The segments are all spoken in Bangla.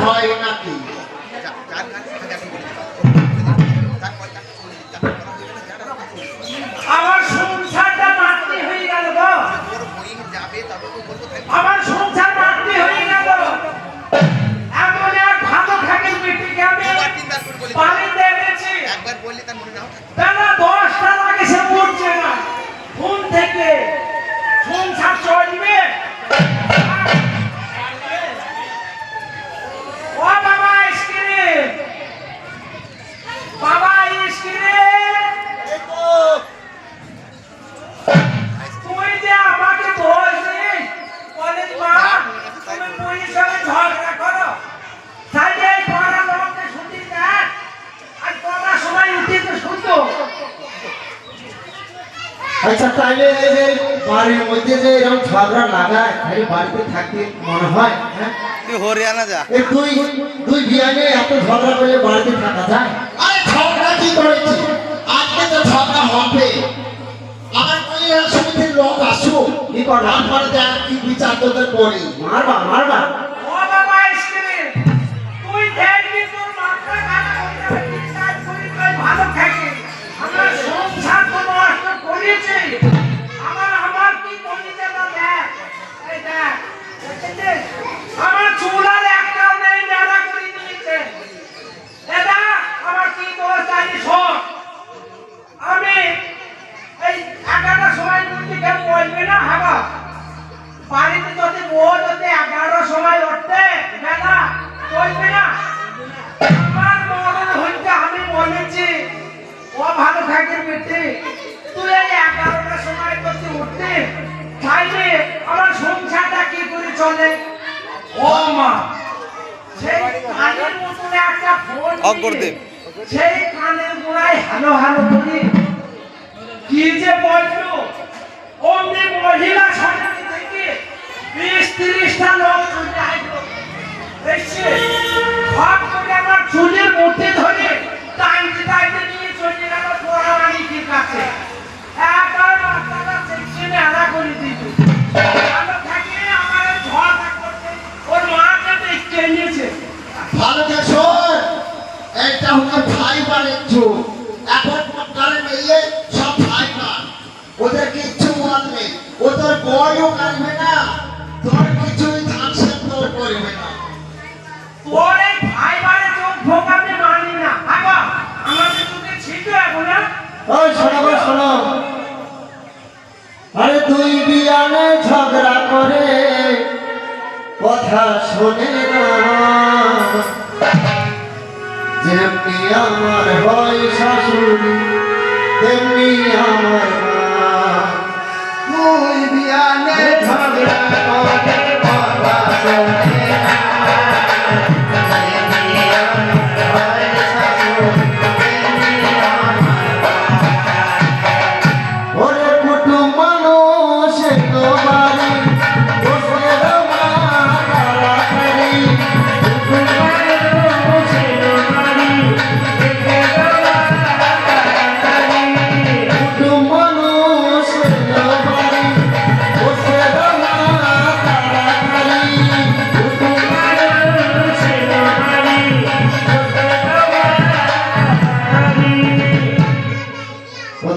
হয় নাকি লাগায় বাড়িতে থাকতে মনে হয় হ্যাঁ? তুই হরিয়ানা যা। এই দুই দুই বিয়ানে এত ঝগড়া করলে বাড়িতে থাকা যায়? আরে ঝগড়া কি করেছি? আজকে তো ঝগড়া হবে। আমার কলিয়ার সমিতির লোক আসুক কি কর পরে দেখ কি বিচার তোদের করি? মারবা মারবা। চলে। ও মা সেই কানের মতন একটা ফোন দে। সেই কানের গোড়ায় হ্যালো হ্যালো করি। কি যে বলল? অমনি মহিলা সমিতি থেকে বিশ তিরিশটা লোক চলে আসলো। দেখছি হট করে আমার চুলের মধ্যে ধরে নিয়ে চলে গেল পোড়া কাছে। একবার মাথাটা সেকশনে আলাদা করে দিল ভালো থাকে আমার এই ঝড়টা করতে ওর মাকে দেখতে নিয়েছে ভালো যে শোন এইটা হচ্ছে ফাইবারের যুগ। এখন কারে মেয়ে সব ফাইবার ওদের কিচ্ছু মন নেই। ওদের বয়ও কাটবে না। তোর কিছুই ধান সেদ্ধ করবে না। তোর এই ফাইবারে চোখ ভোগাতে মানি না। আগো আমাদের চোখে ছিল এখন না? ওই শোনো শোনো। আরে দুই বিয়ানে ঝগড়া করে কথা শোনে না যেমনি আমার হয় শাশুড়ি তেমনি আমার মা।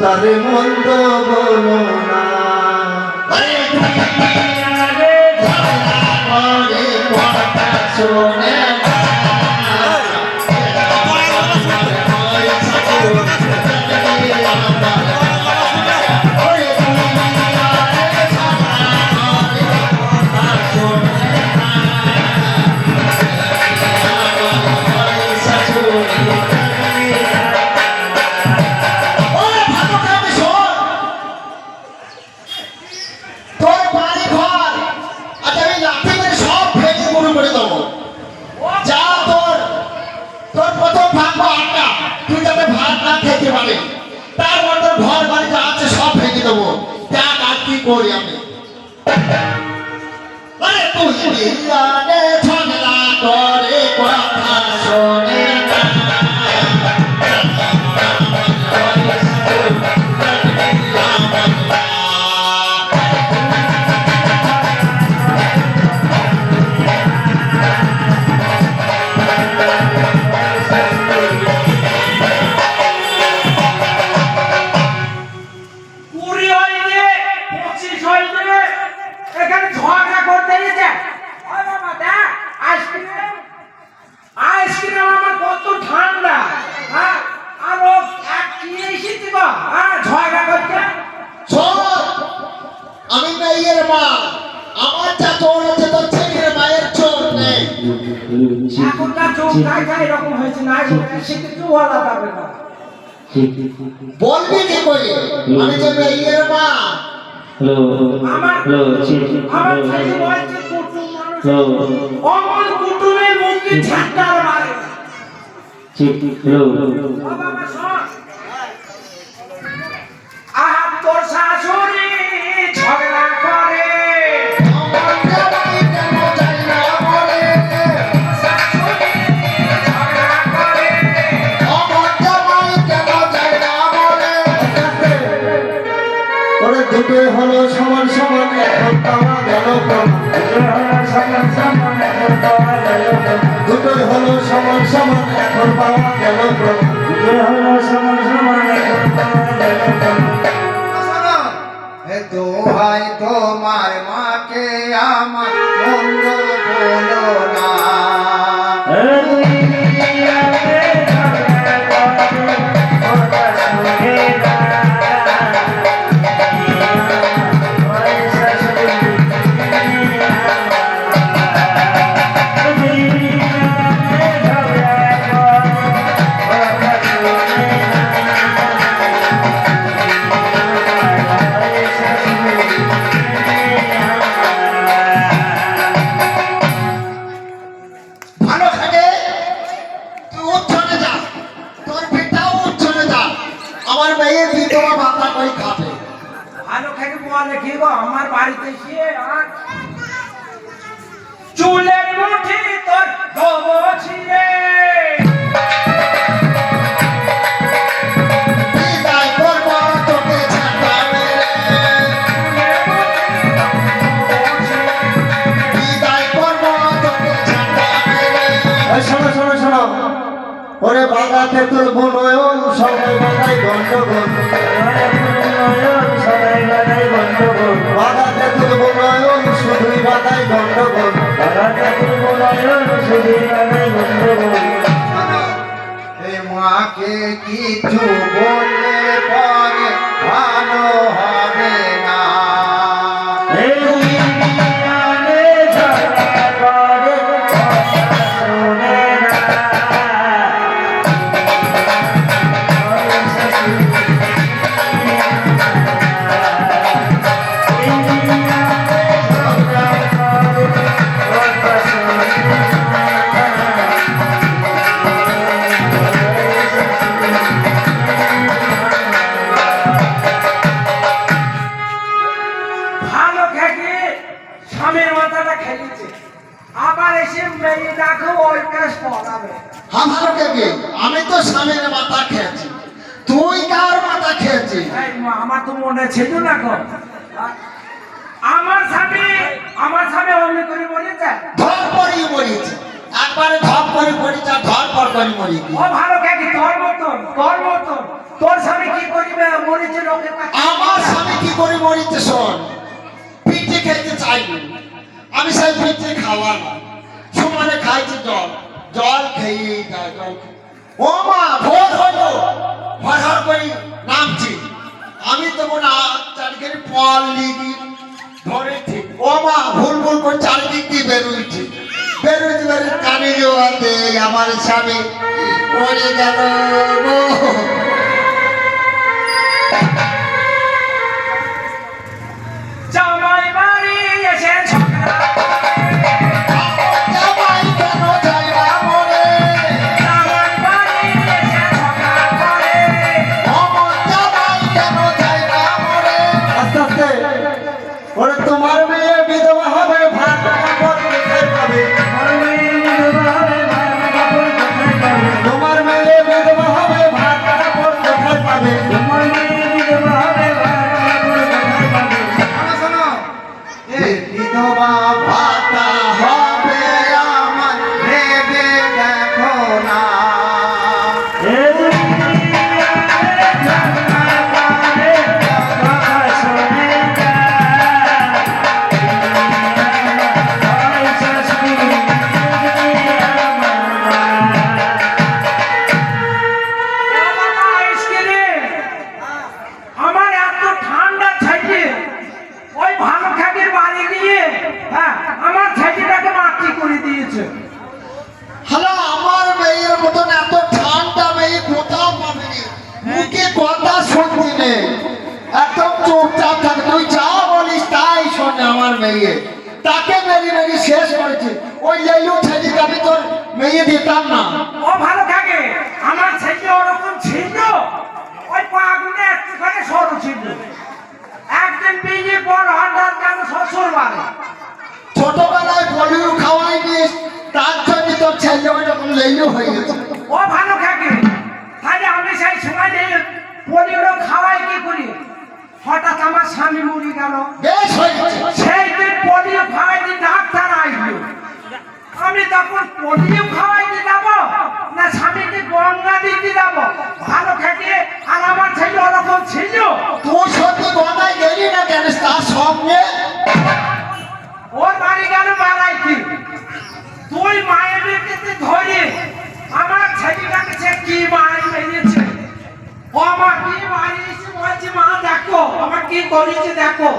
তারে মন্দ বলো না অমন কুটুমের মুখে ঝাঁকার মারে। ঠিক ঠিক সমান সমান এখন পাওয়া কেমন প্রমাণ গন্ডগোল। বাগাতে তুলব নয়ন শুধুই বাধাই গন্ডগোল। বাগাতে তুলব নয়ন শুধুই মাকে কিছু বলে পরে ভালো হবে। আমার স্বামী কি করে মরিতে শোন? পিঠে খেতে চাইনি আমি সেই পিঠে খাওয়া না সমানে খাইছি জল। জল খেয়ে ও মা, ভোর হলো। হর করি নামছি। আমি তখন চারিদিকে পল লিখি ধরেছি ও মা, ভুল ভুল করে চারিদিক দিয়ে বেরোইছি। বেরোতে বেরোতে কানে জোয়াতে আমার স্বামী মরে গেল। ও ভালো থাকে। আমার ছেলে ওরকম ছিল। ওই পাগুনে একটুখানি সরু ছিল। একদিন বিয়ে পর হঠাৎ কেন শ্বশুর বাড়ি। ছোটবেলায় পলিও খাওয়াই দিস তার জন্য তোর ছেলে ওই রকম লেলু হয়ে গেছে। ও ভালো থাকে। তাহলে আমি সেই সময় পলিগুলো খাওয়াই কি করি? হঠাৎ আমার স্বামী মরে গেল। সেই দিন পোলিও খাওয়াইতে ডাক্তার আসলো। আমি তখন পোলিও খাওয়াইতে যাব? না স্বামীকে গঙ্গা দিতে যাব? ভালো খেতে আর আমার ছেলে ওরকম ছিল। তোর সত্যি গঙ্গায় গেলি না কেন? তার সঙ্গে ওর বাড়ি গেল বেড়াইতে তুই মায়ের ধরে আমার ছেলেটাকে সে কি মারি মেরেছে ও আমার কি মারিয়েছে বলছে মা দেখো আমার কি করেছে দেখো?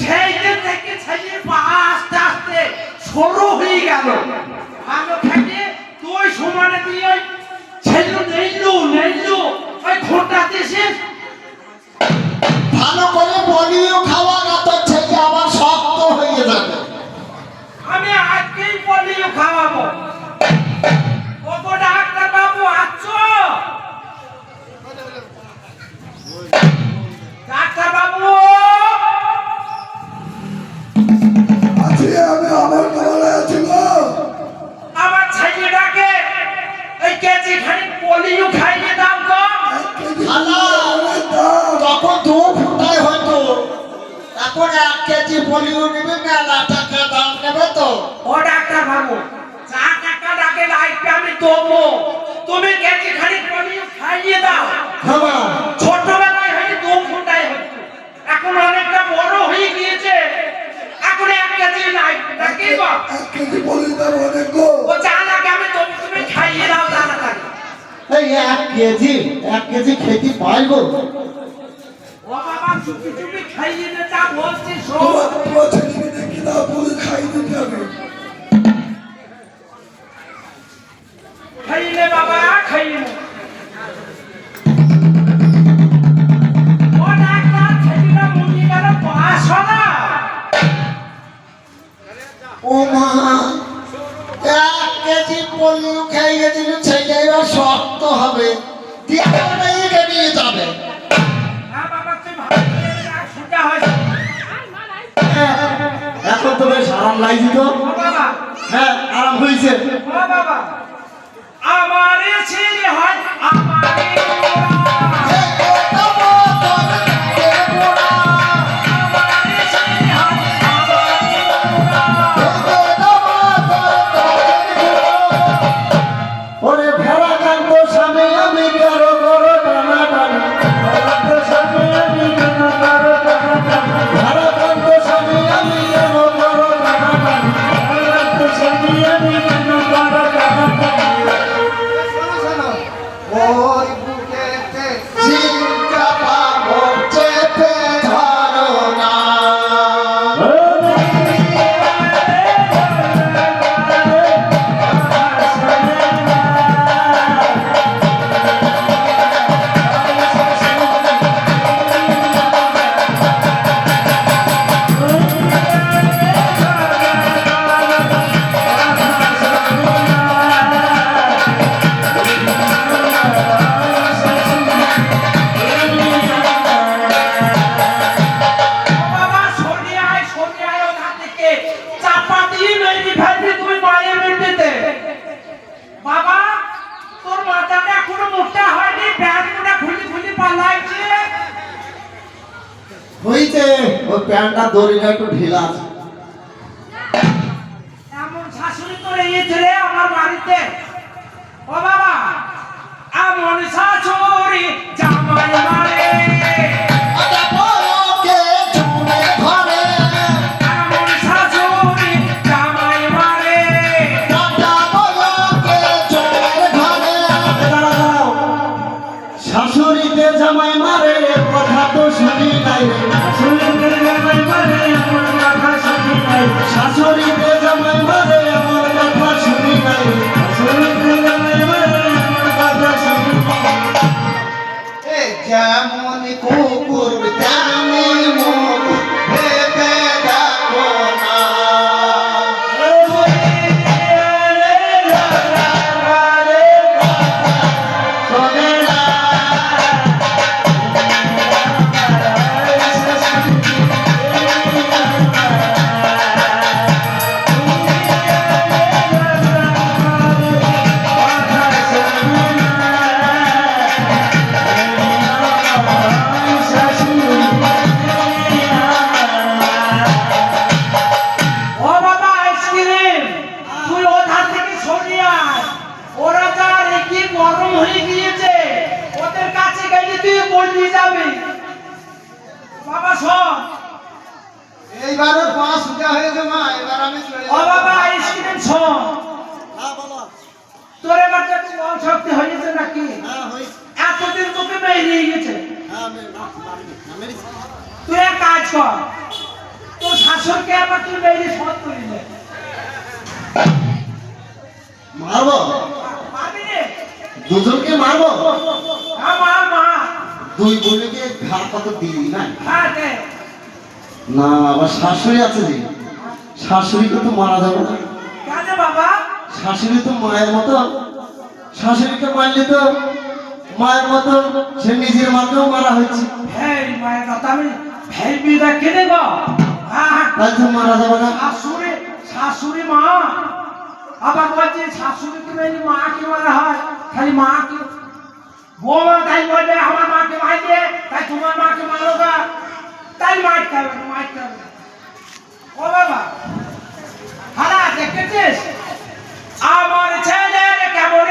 সেই দিন থেকে ছেলের পা আস্তে আস্তে সরু হয়ে গেল। ভালো থাকে তুই সমানে দিয়ে ওই ছেলে নেইলু নেইলু ওই খোটা দেশে ভালো করে বলিও খাওয়া না তো ছেলে আবার শক্ত হয়ে যাবে। আমি আজকেই বলিও খাওয়াবো। এক কেজি বলি দাম অনেক গো। ও যা আমি তবু তুমি খাইয়ে দাও তাড়াতাড়ি এই এক কেজি এক কেজি খেতে পাইবো ও বাবা চুপি চুপি খাইয়ে দে যা বলছি তোমার তোমার ছেলেকে দেখি না বলে খাই দিতে হবে। খাইয়ে বাবা খাইয়ে ও মা এক কেজি পলিও খেয়ে গেছিল ছেলে এবার শক্ত হবে। নিয়ে যাবে। এখন তো বেশ আরাম লাগছে তো। হ্যাঁ আরাম হয়েছে। আমারে ছেলে হয় আমারে দুই বোনকে ঘাট কত দিলি না? হ্যাঁ না আবার শাশুড়ি আছে যে। শাশুড়িকে তো মারা যাবে না। কেন বাবা? শাশুড়ি তো মায়ের মতো। শাশুড়িকে মারলে তো মায়ের মতো সে নিজের মাকেও মারা হয়েছে। হেই মায়ের কথা আমি গো? হ্যাঁ হ্যাঁ। তাই তো মারা যাবে না। শাশুড়ি শাশুড়ি মা। আবার বলছে শাশুড়িকে মেরে মা কি মারা হয়। খালি মা বৌমা তাই বলবে আমার মাকে মারবে তাই তোমার মাকে মারো গা। তাই মাঠ হবে না হবে না। ও বাবা হারা দেখেছিস? আমার ছেলের কেমন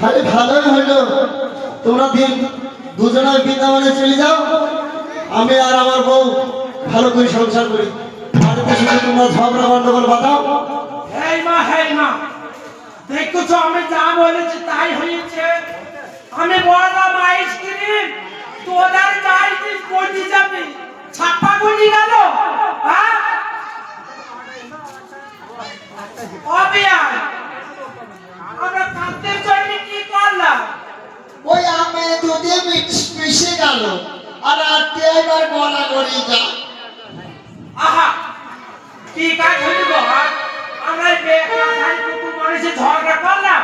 তাহলে ভালোই হইল। তোমরা দিন দুজনে বৃন্দাবনে চলে যাও। আমি আর আমার বউ ভালো করে সংসার করি। বাড়িতে শুধু তোমরা ঝগড়া গন্ডগোল বাঁধাও। হেই মা হেই মা। দেখছ আমি যা বলেছি তাই হয়েছে। আমি বললাম, আইসক্রিম, তোদের যাই তুই পড়ি যাবি ছাপ্পা গুলি গেল হ্যাঁ অবিয়ান আমরা কাঁদতে জন্য কি করলাম ওই আমি দুধে মিশ- গেল আর আজকে এবার গলা করি যা। আহা, কি কাজ হইল হ্যাঁ? আমরা বেকার কুকুর মানুষে ঝগড়া করলাম।